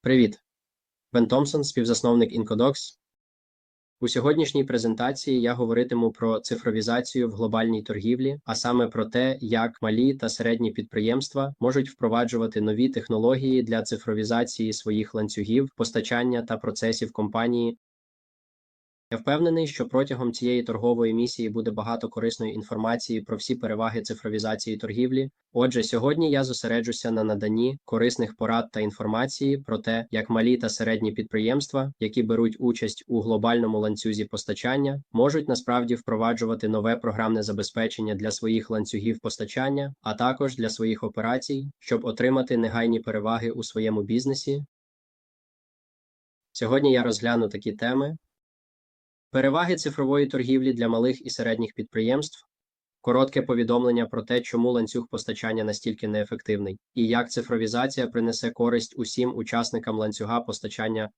Привіт! Бен Томпсон, співзасновник Incodox. У сьогоднішній презентації я говоритиму про цифровізацію в глобальній торгівлі, а саме про те, як малі та середні підприємства можуть впроваджувати нові технології для цифровізації своїх ланцюгів, постачання та процесів компанії. Я впевнений, що протягом цієї торгової місії буде багато корисної інформації про всі переваги цифровізації торгівлі. Отже, сьогодні я зосереджуся на наданні корисних порад та інформації про те, як малі та середні підприємства, які беруть участь у глобальному ланцюзі постачання, можуть насправді впроваджувати нове програмне забезпечення для своїх ланцюгів постачання, а також для своїх операцій, щоб отримати негайні переваги у своєму бізнесі. Сьогодні я розгляну такі теми. Переваги цифрової торгівлі для малих і середніх підприємств, коротке повідомлення про те, чому ланцюг постачання настільки неефективний, і як цифровізація принесе користь усім учасникам ланцюга постачання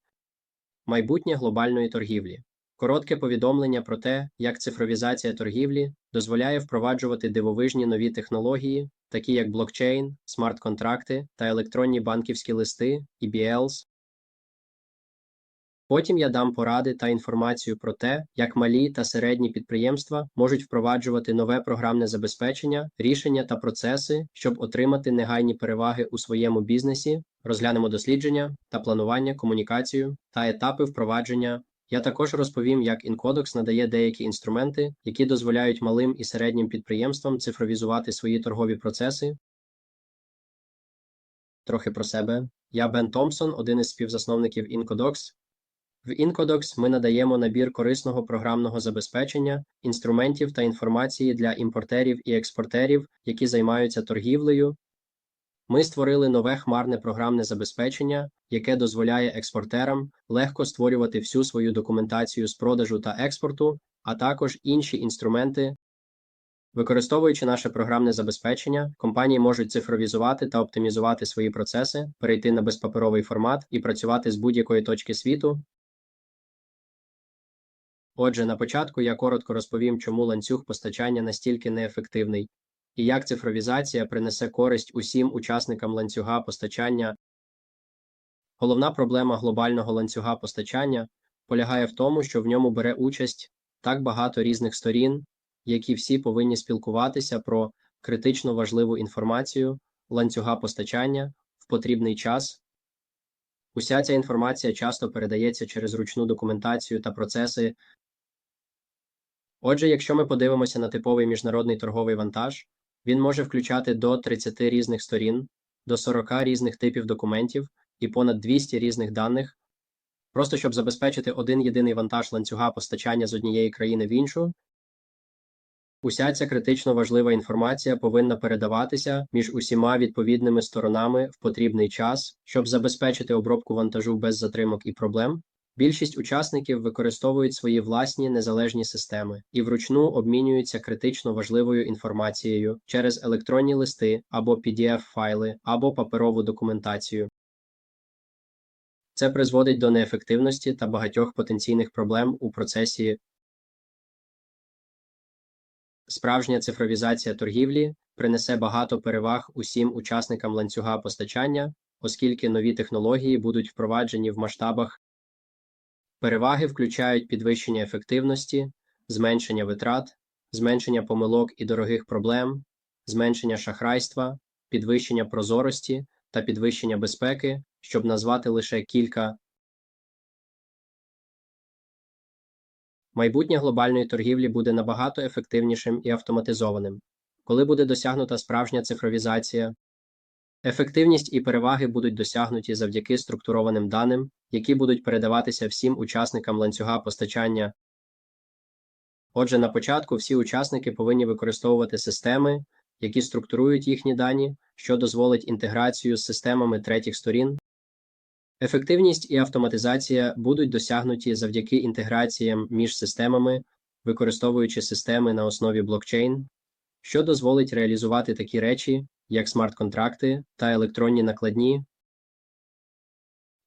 майбутнє глобальної торгівлі. Коротке повідомлення про те, як цифровізація торгівлі дозволяє впроваджувати дивовижні нові технології, такі як блокчейн, смарт-контракти та електронні банківські листи, EBLs, Потім я дам поради та інформацію про те, як малі та середні підприємства можуть впроваджувати нове програмне забезпечення, рішення та процеси, щоб отримати негайні переваги у своєму бізнесі, розглянемо дослідження та планування, комунікацію та етапи впровадження. Я також розповім, як Incodox надає деякі інструменти, які дозволяють малим і середнім підприємствам цифровізувати свої торгові процеси. Трохи про себе. Я Бен Томпсон, один із співзасновників Incodox. В Incodox ми надаємо набір корисного програмного забезпечення, інструментів та інформації для імпортерів і експортерів, які займаються торгівлею. Ми створили нове хмарне програмне забезпечення, яке дозволяє експортерам легко створювати всю свою документацію з продажу та експорту, а також інші інструменти. Використовуючи наше програмне забезпечення, компанії можуть цифровізувати та оптимізувати свої процеси, перейти на безпаперовий формат і працювати з будь-якої точки світу. Отже, на початку я коротко розповім, чому ланцюг постачання настільки неефективний і як цифровізація принесе користь усім учасникам ланцюга постачання. Головна проблема глобального ланцюга постачання полягає в тому, що в ньому бере участь так багато різних сторін, які всі повинні спілкуватися про критично важливу інформацію ланцюга постачання в потрібний час. Уся ця інформація часто передається через ручну документацію та процеси Отже, якщо ми подивимося на типовий міжнародний торговий вантаж, він може включати до 30 різних сторін, до 40 різних типів документів і понад 200 різних даних, просто щоб забезпечити один єдиний вантаж ланцюга постачання з однієї країни в іншу. Уся ця критично важлива інформація повинна передаватися між усіма відповідними сторонами в потрібний час, щоб забезпечити обробку вантажу без затримок і проблем. Більшість учасників використовують свої власні незалежні системи і вручну обмінюються критично важливою інформацією через електронні листи або pdf файли або паперову документацію. Це призводить до неефективності та багатьох потенційних проблем у процесі. Справжня цифровізація торгівлі принесе багато переваг усім учасникам ланцюга постачання, оскільки нові технології будуть впроваджені в масштабах Переваги включають підвищення ефективності, зменшення витрат, зменшення помилок і дорогих проблем, зменшення шахрайства, підвищення прозорості та підвищення безпеки, щоб назвати лише кілька. Майбутнє глобальної торгівлі буде набагато ефективнішим і автоматизованим, коли буде досягнута справжня цифровізація. Ефективність і переваги будуть досягнуті завдяки структурованим даним, які будуть передаватися всім учасникам ланцюга постачання. Отже, на початку всі учасники повинні використовувати системи, які структурують їхні дані, що дозволить інтеграцію з системами третіх сторін. Ефективність і автоматизація будуть досягнуті завдяки інтеграціям між системами, використовуючи системи на основі блокчейн, що дозволить реалізувати такі речі, як смарт-контракти та електронні накладні.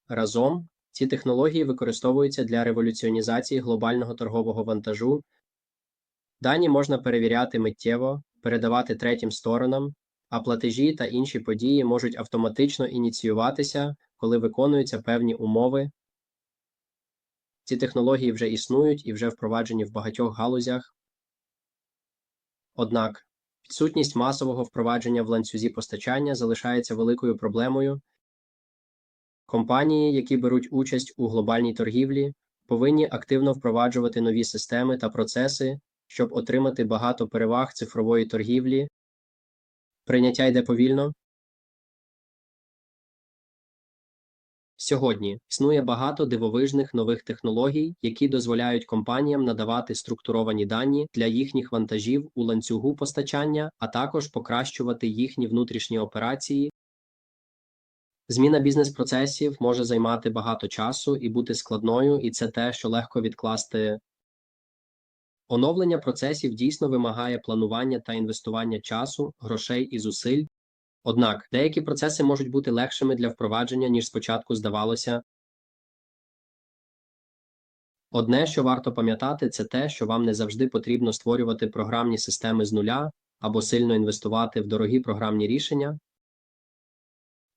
Разом ці технології використовуються для революціонізації глобального торгового вантажу. Дані можна перевіряти миттєво, передавати третім сторонам, а платежі та інші події можуть автоматично ініціюватися, коли виконуються певні умови. Ці технології вже існують і вже впроваджені в багатьох галузях. Однак відсутність масового впровадження в ланцюзі постачання залишається великою проблемою. Компанії, які беруть участь у глобальній торгівлі, повинні активно впроваджувати нові системи та процеси, щоб отримати багато переваг цифрової торгівлі. Прийняття йде повільно. Сьогодні існує багато дивовижних нових технологій, які дозволяють компаніям надавати структуровані дані для їхніх вантажів у ланцюгу постачання, а також покращувати їхні внутрішні операції. Зміна бізнес-процесів може займати багато часу і бути складною, і це те, що легко відкласти. Оновлення процесів дійсно вимагає планування та інвестування часу, грошей і зусиль. Однак деякі процеси можуть бути легшими для впровадження, ніж спочатку здавалося. Одне, що варто пам'ятати, це те, що вам не завжди потрібно створювати програмні системи з нуля або сильно інвестувати в дорогі програмні рішення.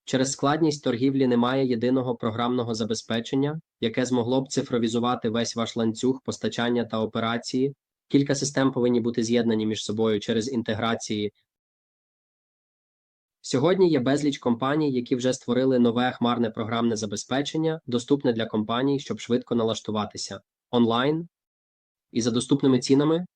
Через складність торгівлі немає єдиного програмного забезпечення, яке змогло б цифровізувати весь ваш ланцюг постачання та операції. Кілька систем повинні бути з'єднані між собою через інтеграції. Сьогодні є безліч компаній, які вже створили нове хмарне програмне забезпечення, доступне для компаній, щоб швидко налаштуватися онлайн і за доступними цінами.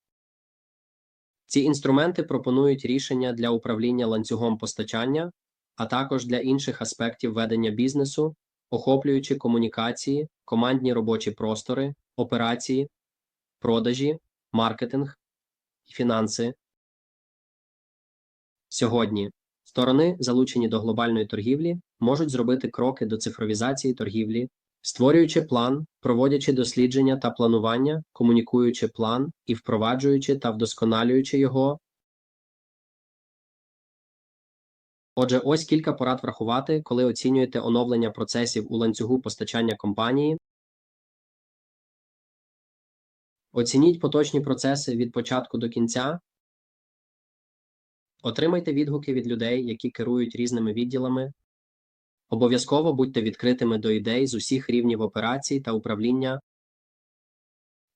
Ці інструменти пропонують рішення для управління ланцюгом постачання, а також для інших аспектів ведення бізнесу, охоплюючи комунікації, командні робочі простори, операції, продажі, маркетинг і фінанси. Сьогодні сторони, залучені до глобальної торгівлі, можуть зробити кроки до цифровізації торгівлі, створюючи план, проводячи дослідження та планування, комунікуючи план і впроваджуючи та вдосконалюючи його. Отже, ось кілька порад врахувати, коли оцінюєте оновлення процесів у ланцюгу постачання компанії. Оцініть поточні процеси від початку до кінця. Отримайте відгуки від людей, які керують різними відділами. Обов'язково будьте відкритими до ідей з усіх рівнів операцій та управління.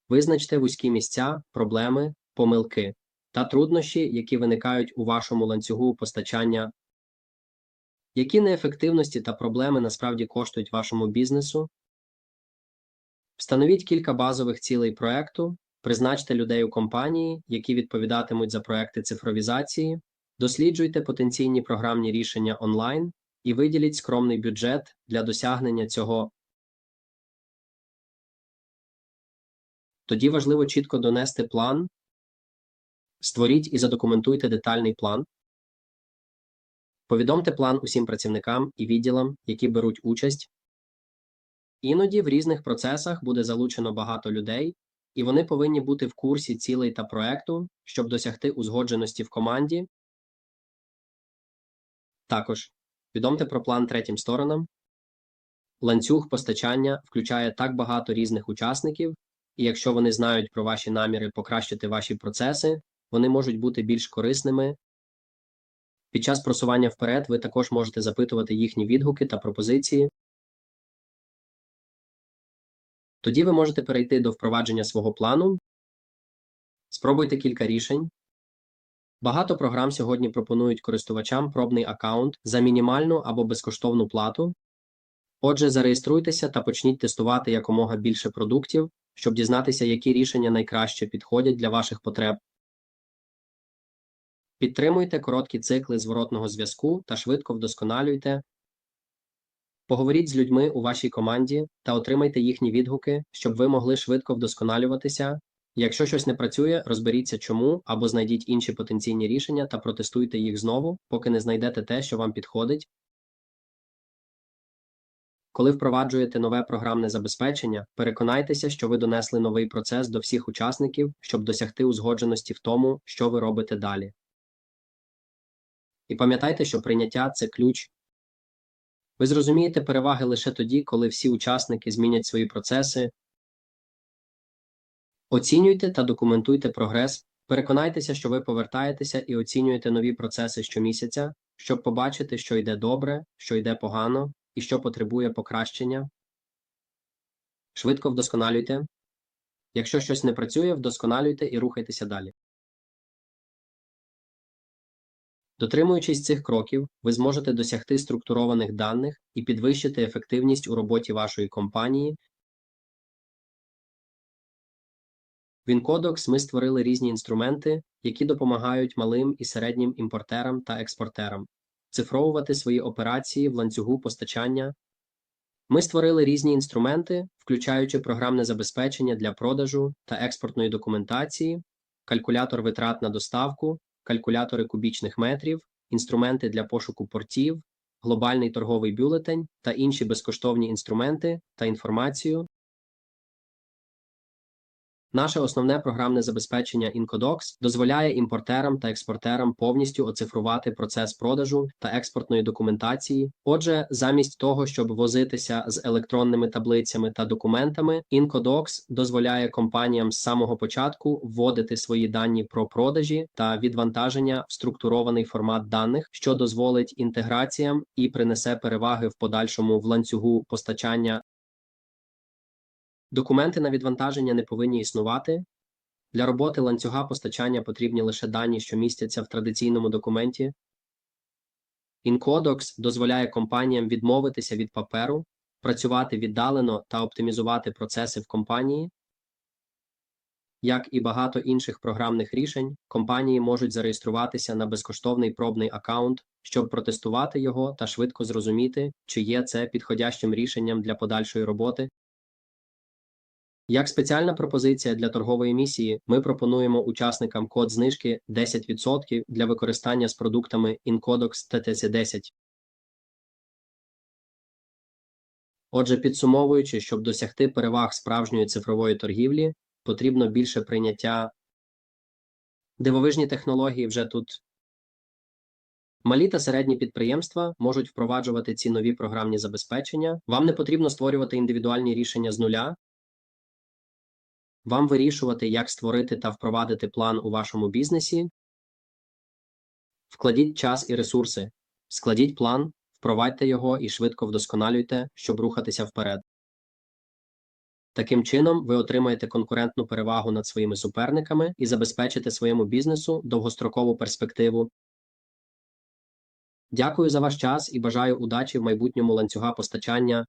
Визначте вузькі місця, проблеми, помилки та труднощі, які виникають у вашому ланцюгу постачання. Які неефективності та проблеми насправді коштують вашому бізнесу? Встановіть кілька базових цілей проекту, призначте людей у компанії, які відповідатимуть за проекти цифровізації, досліджуйте потенційні програмні рішення онлайн і виділіть скромний бюджет для досягнення цього. Тоді важливо чітко донести план, створіть і задокументуйте детальний план. Повідомте план усім працівникам і відділам, які беруть участь. Іноді в різних процесах буде залучено багато людей, і вони повинні бути в курсі цілей та проекту, щоб досягти узгодженості в команді. Також відомте про план третім сторонам. Ланцюг постачання включає так багато різних учасників, і якщо вони знають про ваші наміри покращити ваші процеси, вони можуть бути більш корисними. Під час просування вперед ви також можете запитувати їхні відгуки та пропозиції. Тоді ви можете перейти до впровадження свого плану. Спробуйте кілька рішень. Багато програм сьогодні пропонують користувачам пробний аккаунт за мінімальну або безкоштовну плату. Отже, зареєструйтеся та почніть тестувати якомога більше продуктів, щоб дізнатися, які рішення найкраще підходять для ваших потреб. Підтримуйте короткі цикли зворотного зв'язку та швидко вдосконалюйте. Поговоріть з людьми у вашій команді та отримайте їхні відгуки, щоб ви могли швидко вдосконалюватися. Якщо щось не працює, розберіться чому або знайдіть інші потенційні рішення та протестуйте їх знову, поки не знайдете те, що вам підходить. Коли впроваджуєте нове програмне забезпечення, переконайтеся, що ви донесли новий процес до всіх учасників, щоб досягти узгодженості в тому, що ви робите далі. І пам'ятайте, що прийняття це ключ. Ви зрозумієте переваги лише тоді, коли всі учасники змінять свої процеси. Оцінюйте та документуйте прогрес. Переконайтеся, що ви повертаєтеся і оцінюєте нові процеси щомісяця, щоб побачити, що йде добре, що йде погано, і що потребує покращення. Швидко вдосконалюйте. Якщо щось не працює, вдосконалюйте і рухайтеся далі. Дотримуючись цих кроків, ви зможете досягти структурованих даних і підвищити ефективність у роботі вашої компанії. В Incodox ми створили різні інструменти, які допомагають малим і середнім імпортерам та експортерам цифровувати свої операції в ланцюгу постачання. Ми створили різні інструменти, включаючи програмне забезпечення для продажу та експортної документації, калькулятор витрат на доставку, калькулятори кубічних метрів, інструменти для пошуку портів, глобальний торговий бюлетень та інші безкоштовні інструменти та інформацію. Наше основне програмне забезпечення Incodox дозволяє імпортерам та експортерам повністю оцифрувати процес продажу та експортної документації. Отже, замість того, щоб возитися з електронними таблицями та документами, Incodox дозволяє компаніям з самого початку вводити свої дані про продажі та відвантаження в структурований формат даних, що дозволить інтеграціям і принесе переваги в подальшому в ланцюгу постачання Документи на відвантаження не повинні існувати. Для роботи ланцюга постачання потрібні лише дані, що містяться в традиційному документі. Incodox дозволяє компаніям відмовитися від паперу, працювати віддалено та оптимізувати процеси в компанії. Як і багато інших програмних рішень, компанії можуть зареєструватися на безкоштовний пробний аккаунт, щоб протестувати його та швидко зрозуміти, чи є це підходящим рішенням для подальшої роботи. Як спеціальна пропозиція для торгової місії, ми пропонуємо учасникам код знижки 10% для використання з продуктами Incodox TTC10. Отже, підсумовуючи, щоб досягти переваг справжньої цифрової торгівлі, потрібно більше прийняття дивовижні технології вже тут. Малі та середні підприємства можуть впроваджувати ці нові програмні забезпечення. Вам не потрібно створювати індивідуальні рішення з нуля. Вам вирішувати, як створити та впровадити план у вашому бізнесі. Вкладіть час і ресурси, складіть план, впровадьте його і швидко вдосконалюйте, щоб рухатися вперед. Таким чином, ви отримаєте конкурентну перевагу над своїми суперниками і забезпечите своєму бізнесу довгострокову перспективу. Дякую за ваш час і бажаю удачі в майбутньому ланцюга постачання.